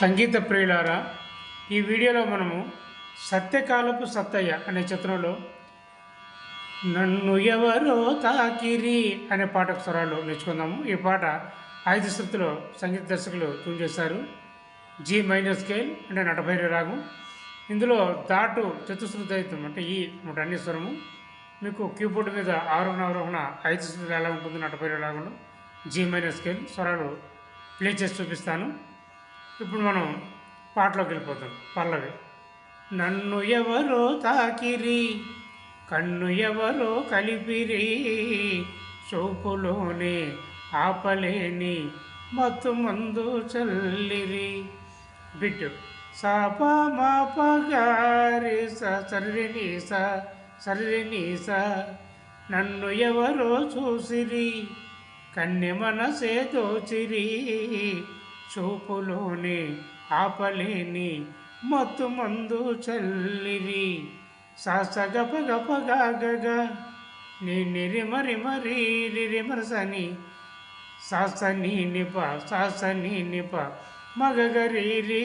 సంగీత ప్రియులారా ఈ వీడియోలో మనము సత్యకాలపు సత్తయ్య అనే చిత్రంలో నన్ను ఎవరో తాకిరి అనే పాట స్వరాలు నేర్చుకుందాము. ఈ పాట ఐదు శృతిలో సంగీత దర్శకులు ట్యూన్ చేశారు. జి మైనర్ స్కేల్ అంటే నటభైర రాగం. ఇందులో దాటు చతుశ్రుతి అంటే ఈ నూట అన్ని స్వరము. మీకు కీబోర్డ్ మీద ఆరోహణ అవరోహణ ఐదు శృతులు ఎలా ఉంటుంది నటభైర రాగంలో జీ మైనర్ స్కేల్ స్వరాలు ప్లే చేసి చూపిస్తాను. ఇప్పుడు మనం పాటలోకి వెళ్ళిపోతాం పల్లవి నన్ను ఎవరో తాకిరి కన్ను ఎవరో కలిపిరి చూపులోనే ఆపలేని మత్తు మందు చల్లిరి. బిడ్డు సాప మాపగారి సరిని స సరిని స నన్ను ఎవరో చూసిరి కన్నె మనసే దోచిరి. చూపులోనే ఆపలేని మత్తు మందు చల్లివి సాస గగ నీ నిరిమరి మరి రిమరసని సాస నీ నిప సాస నీ నిప మగగరీరి రి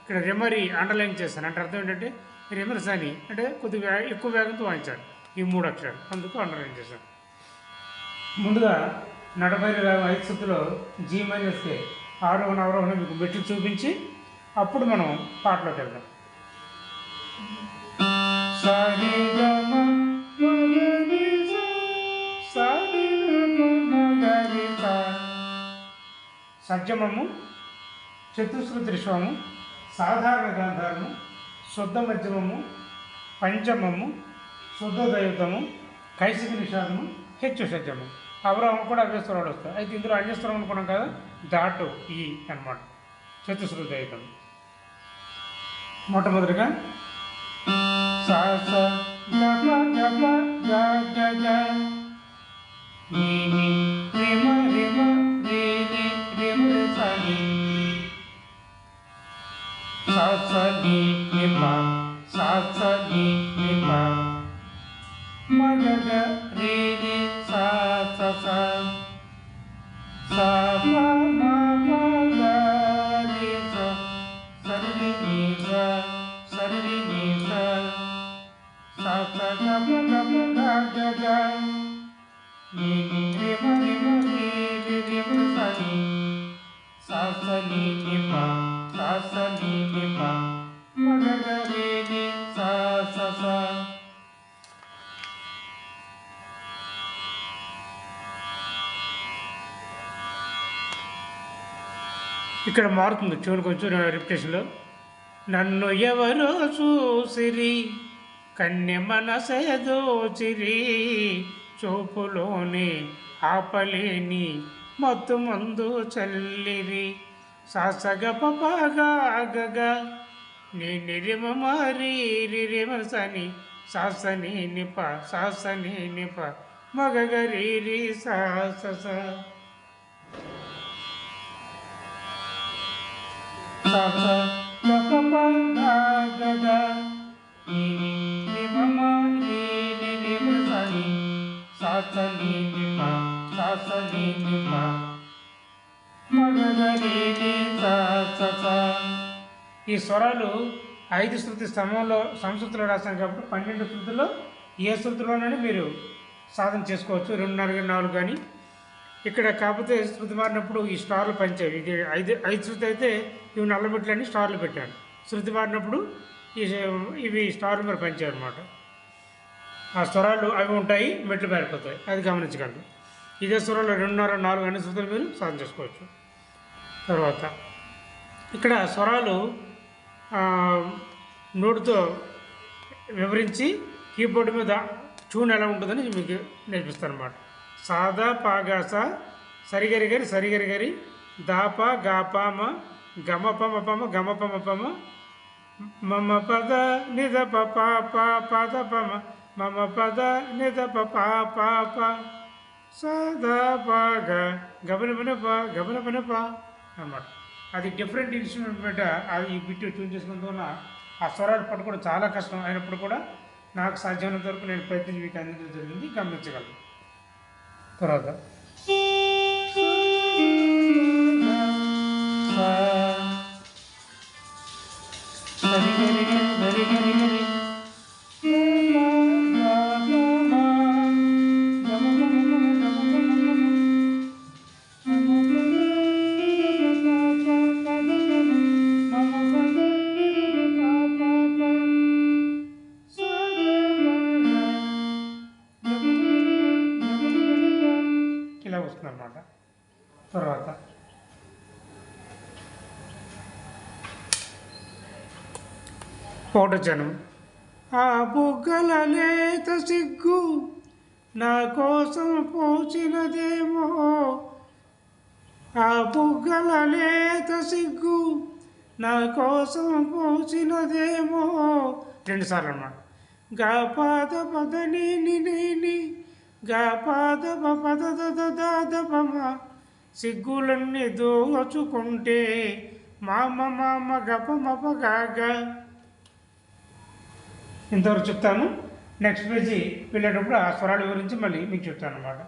ఇక్కడ రిమరి అండర్లైన్ చేశాను అంటే అర్థం ఏంటంటే రిమరసని అంటే కొద్దిగా ఎక్కువ వేగంతో వాయించాడు ఈ మూడు అక్షరాలు. అందుకు అండర్లైన్ చేశాను. ముందుగా నడబైరి రాగం ఐదు జీ మైనస్ కే ఆరోహణ అవరోహణ మీకు మెట్లు చూపించి అప్పుడు మనం పాటలోకి వెళ్దాం సజ్జమము చతుశ్రుతి రిశ్వము సాధారణ గాంధారము శుద్ధ మధ్యమము పంచమము శుద్ధ దైవతము కైసిక నిషాదము హెచ్చు సజ్జమము అవరోహం కూడా అవే స్వరాలు వస్తాయి అయితే ఇందులో అన్యస్వరం అనుకున్నాం కదా దాటు ఈ అనమాట చతుశ్రుతి అయితే మొట్టమొదటిగా సా స గ ప గ ఇక్కడ మారుతుంది చూడు కొంచెం రిపిటేషన్లో నన్ను ఎవరో చూసిరి కన్య మనసేదోచిరి చూపులోని ఆపలేని మత్తు మందు చల్లిరి. సాసగ పగగ నీ నిరిమ మరి రిరిమసని సాసని నిప సాసని నిప మగగరి రి సాస ఈ స్వరాలు ఐదు శృతి స్తంభంలో సంస్కృతిలో రాశాను కాబట్టి పన్నెండు శృతుల్లో ఏ శృతిలోనైనా మీరు సాధన చేసుకోవచ్చు. రెండున్నర నాలుగు కానీ ఇక్కడ కాకపోతే శృతి మారినప్పుడు ఈ స్టార్లు పంచాయి ఇది ఐదు ఐదు శృతి అయితే ఇవి నల్లబెట్లని స్టార్లు పెట్టాను శృతి మారినప్పుడు ఈ ఇవి స్టార్లు మరి పంచాయి అనమాట ఆ స్వరాలు అవి ఉంటాయి మెట్లు పారిపోతాయి. అది గమనించగలరు. ఇదే స్వరాలు రెండున్నర నాలుగు అన్ని శృతులు మీరు సాధన చేసుకోవచ్చు. తర్వాత ఇక్కడ స్వరాలు నోటితో వివరించి కీబోర్డ్ మీద ట్యూన్ ఎలా ఉంటుందని మీకు నేర్పిస్తాను అనమాట సాదా పాగాస సరిగరిగరి సరిగరిగరి సరిగరి దాప గాపామ గమ పమ పమ గమ పమ పమ మమ పద నిద ప ప పద పమ మమ పద నిద ప పా పా ప సదా పాగ గమన పనప ప పనప ప అన్నమాట. అది డిఫరెంట్ ఇన్స్ట్రుమెంట్ మీద అది ఈ బిట్ ట్యూన్ చేసుకున్నందువల్ల ఆ స్వరాలు పట్టుకోవడం చాలా కష్టం. అయినప్పుడు కూడా నాకు సాధ్యమైనంత వరకు నేను ప్రయత్నించి మీకు అందించడం జరిగింది. గమనించగలను. తర్వాత ఒకటి ఆ బుగ్గల లేత సిగ్గు నా కోసం పోచినదేమో. ఆ బుగ్గల లేత సిగ్గు నా కోసం పోచినదేమో. రెండుసార్లు అన్నమాట గా పాద పద నీని నీని గా పాద పద దాదపమ సిగ్గులన్నీ దోచుకుంటే మామ మామ గప మప గాగా ఇంతవరకు చెప్తాను. నెక్స్ట్ పేజీ వెళ్ళేటప్పుడు ఆ స్వరాల గురించి మళ్ళీ మీకు చెప్తాను అనమాట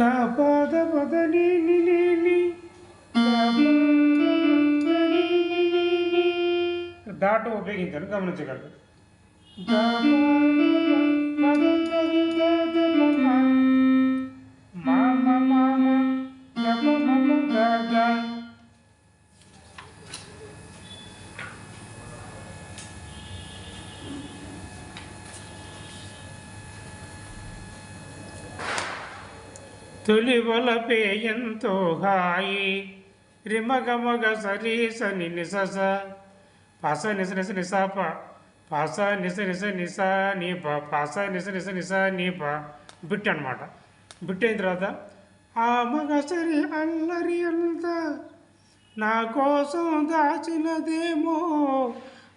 గా పద పద దాటు ఉపయోగించాను గమనించగలరు. తొలి వలపే ఎంతో హాయి. రిమగమగ సరి నిసస పాస నిస నిస నిసాప పాస నిస నిస నిస నీప పాస నిస నిస నిస నీప బిట్ అనమాట బిట్ అయిన తర్వాత ఆ మగ సరి అల్లరి అంత నా కోసం దాచినదేమో.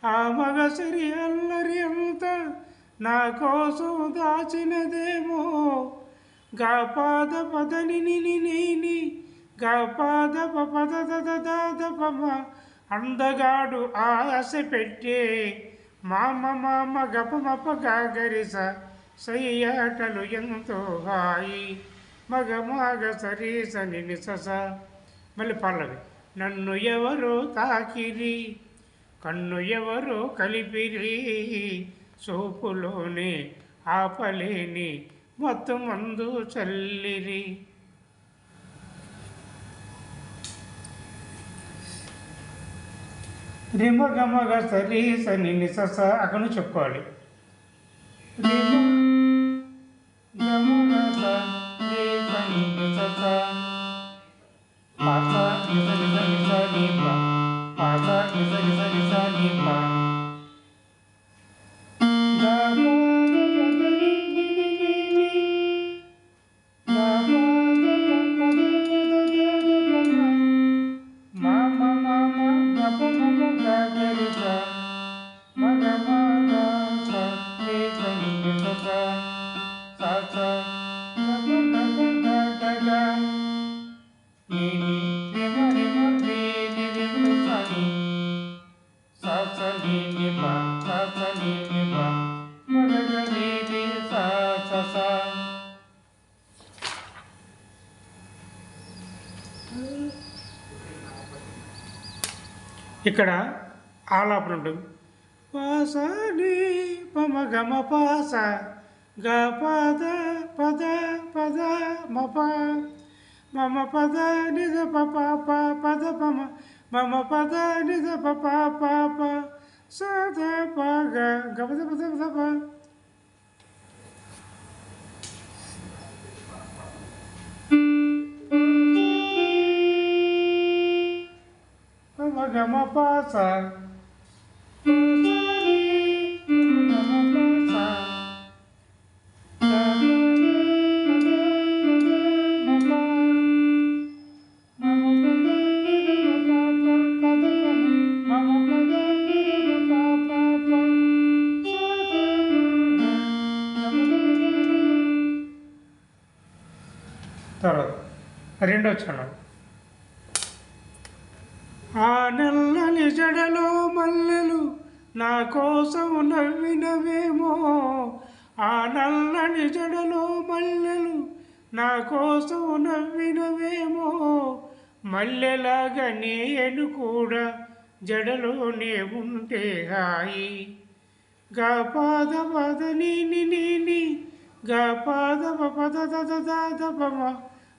ఆ మగ సరి అల్లరి అంత నా కోసం దాచినదేమో. గా పాద పద నిని గా పాద పద పమ అందగాడు ఆశ పెట్టే మామ మామ గప మప గాగరిస సయ్యాటలు ఎంతో హాయి మగ మగ సరీస నిని సస. మళ్ళీ పల్లవి నన్ను ఎవరో తాకిరి కన్ను ఎవరో కలిపిరి సోపులోనే ఆపలేని మొత్తం మందు చల్లిరి. రిమగమగ సరి సని నిసస అక్కడ నుంచి చెప్పుకోవాలి పాస నిస నిస నిస నిప. పాస నిస నిస నిస నిప. ఇక్కడ ఆలాపన ఉంటుంది. పాస నీ పమ గమ పాస గ పద పద పద మప మమ పద నిజ పప ప పద పమ మమ పద నిజ పప ప సద ప గ గ పద పద పద ప మమ గమ పాస తర్వాత రెండో చరణం ఆ నల్లని జడలో మల్లెలు నా కోసం నవ్వినవేమో. ఆ నల్లని జడలో మల్లెలు నా కోసం నవ్వినవేమో. మల్లెలాగా నేను కూడా జడలోనే ఉంటే హాయి. గా పాద పద నీని నీని గా పాద పద దద దాద పమ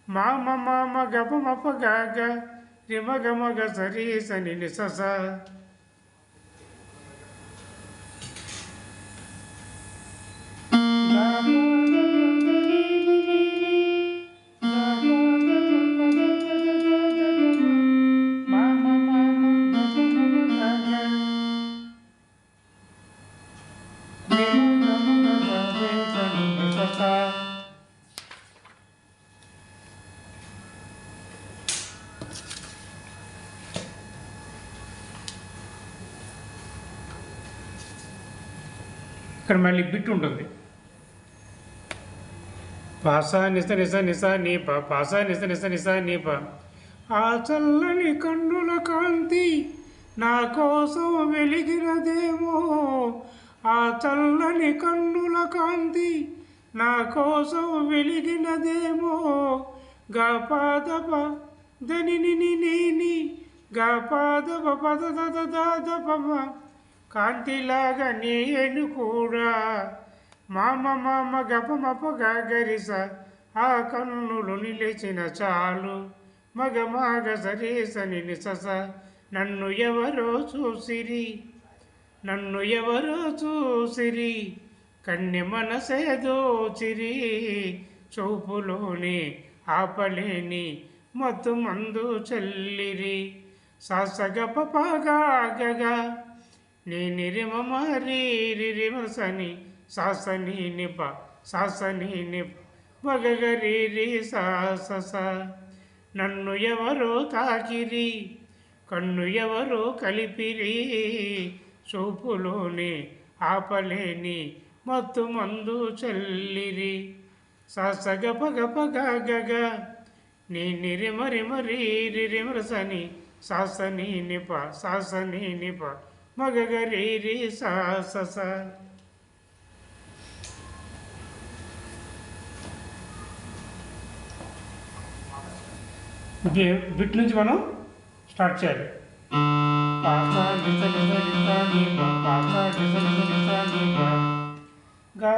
మామ మామ గప మప గా గ. సరి సని ని స ఇక్కడ మళ్ళీ బిట్ ఉంటుంది. పాసా నిస నిస నిస నీ ప పాసా నిస నిస నిస నీ ఆ చల్లని కన్నుల కాంతి నా కోసం వెలిగినదేమో. ఆ చల్లని కన్నుల కాంతి నా కోసం వెలిగినదేమో. గా పాదప దని ని ని గా పాదప పద దద దాద కాంతిలాగా నేను కూడా. మామ మామ గప మప గరిస ఆ కన్నులు నిలిచిన చాలు. మగ మాగ సరేసని నిసస నన్ను ఎవరో చూసిరి. నన్ను ఎవరో చూసిరి కన్నె మనసే దోచిరి. చూపులోని ఆపలేని మత్తు మందు చల్లిరి సాసగప పగా నీ నిరిమ మరి రిమసని సాసని నిప సాసని నిప మగగరి రి సాస నన్ను ఎవరో తాకిరి కన్ను ఎవరో కలిపిరి. చూపులోని ఆపలేని మత్తు మందు చల్లిరి. సాసగ పగ పగ గగ నీ నిరిమరి మరి రిమరసని సాసని నిప సాసని నిప మగగరి రి సాస బిట్ నుంచి మనం స్టార్ట్ చేయాలి. పాసా గా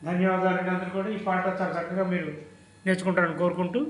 ధన్యవాదాలు అందరూ కూడా ఈ పాట చాలా చక్కగా మీరు నేర్చుకుంటారని కోరుకుంటూ